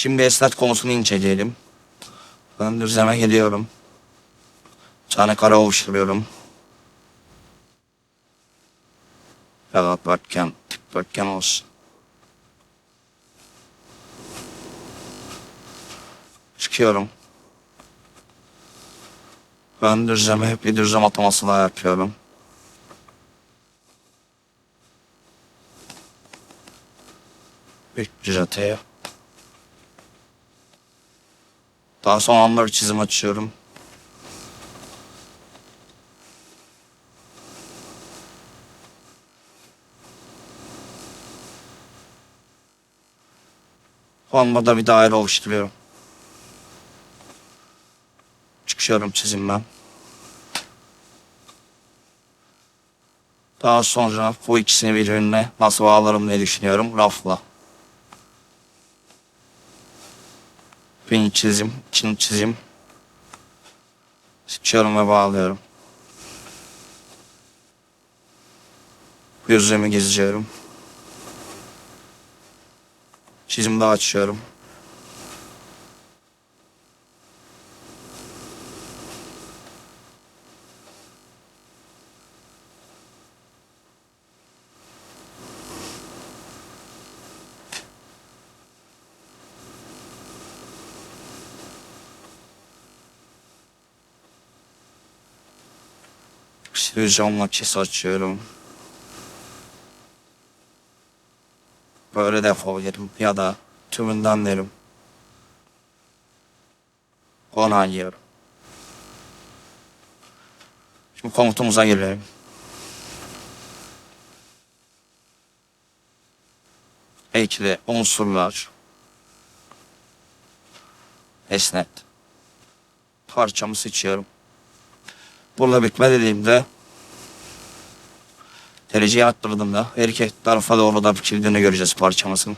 Şimdi esnet konusunu inceleyelim. Ben düzleme tane kara oluşturuyorum. Evet dörtgen, dörtgen olsun. Çıkıyorum. Ben düzleme hep bir düzlem ataması daha yapıyorum. Bir düzelteye. Daha sonra onları çizim açıyorum. Olmadı bir daire oluşturuyorum. Çıkıyorum çizimden. Daha sonra bu ikisini birbirine nasıl bağlarım diye düşünüyorum. Rafla. Birini çizim, ikini çizim. Sıçıyorum ve bağlıyorum. Gözlerimi geziyorum. Çizim daha açıyorum. Sürücü makinesi açıyorum. Böyle defoluyorum ya da tümünden derim. Onaylıyorum. Şimdi komutumuza gelelim. Ekle unsurlar. Esnet. Parçamı seçiyorum. Burada bitme dediğimde dereceyi arttırdığımda erkek tarafa doğru da kilidini göreceğiz parçamızın.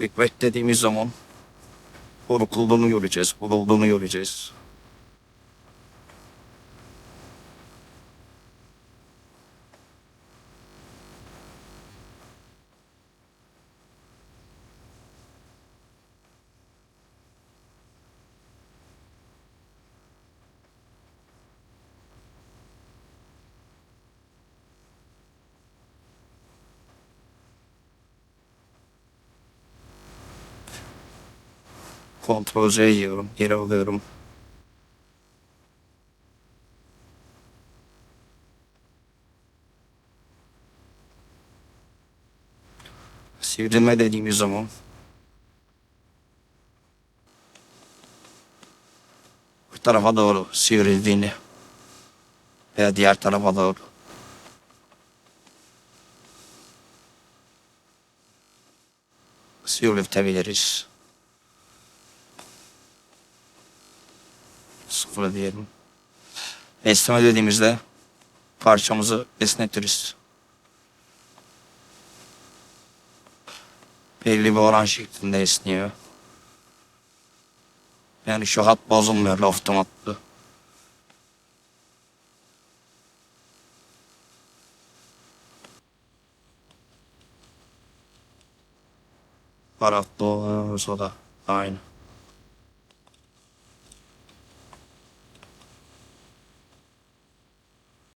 İlk beklediğimiz zaman korkulduğunu göreceğiz, kurulduğunu göreceğiz. Kontrol Z yiyorum, geri alıyorum. Sivrilme dediğimiz zaman bu tarafa doğru sivrildiğini veya diğer tarafa doğru sivriltebiliriz. Sıfır diyelim. Esneme dediğimizde parçamızı esnetiriz. Belli bir oran şeklinde esniyor. Yani şu hat bozulmuyor loftum hattı. Tarafta o da aynı.